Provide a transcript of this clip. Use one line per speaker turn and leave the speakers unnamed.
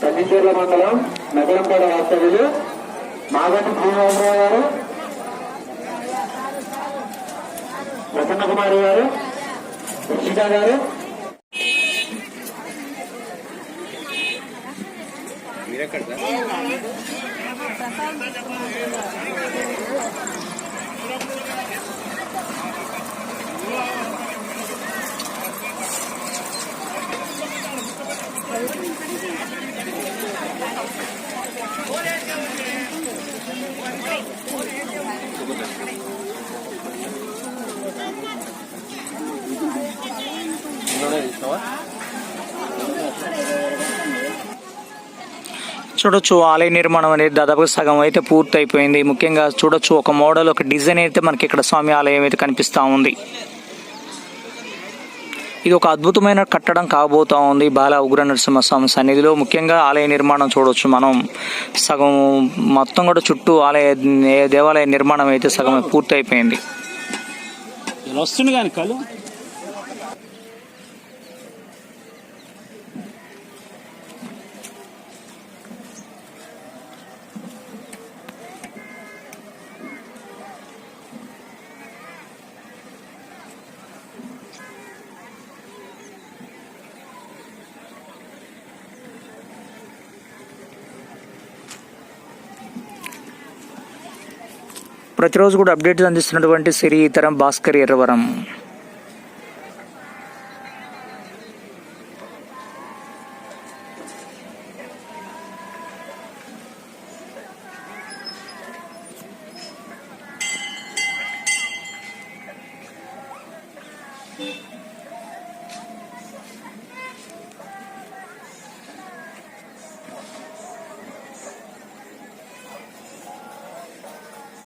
కందిచర్ల మండలం నగరంపాడ వాస్తవ్యులు మాగంటి శ్రీనివాసరావు గారు ప్రసన్న కుమారి గారు రక్షిత గారు.
మీరెక్కడ చూడొచ్చు ఆలయ నిర్మాణం అనేది దాదాపు సగం అయితే పూర్తి అయిపోయింది ముఖ్యంగా చూడొచ్చు ఒక మోడల్ ఒక డిజైన్ అయితే మనకి ఇక్కడ స్వామి ఆలయం అయితే కనిపిస్తూ ఉంది. ఇది ఒక అద్భుతమైన కట్టడం కాబోతా ఉంది బాల ఉగ్ర నరసింహస్వామి సన్నిధిలో. ముఖ్యంగా ఆలయ నిర్మాణం చూడవచ్చు మనం. సగం మొత్తం కూడా చుట్టూ ఆలయ దేవాలయ నిర్మాణం అయితే సగం పూర్తి అయిపోయింది
వస్తుంది కానీ
ప్రతిరోజు కూడా అప్డేట్స్ అందిస్తున్నటువంటి శ్రీతరం భాస్కర్ ఎర్రవరం.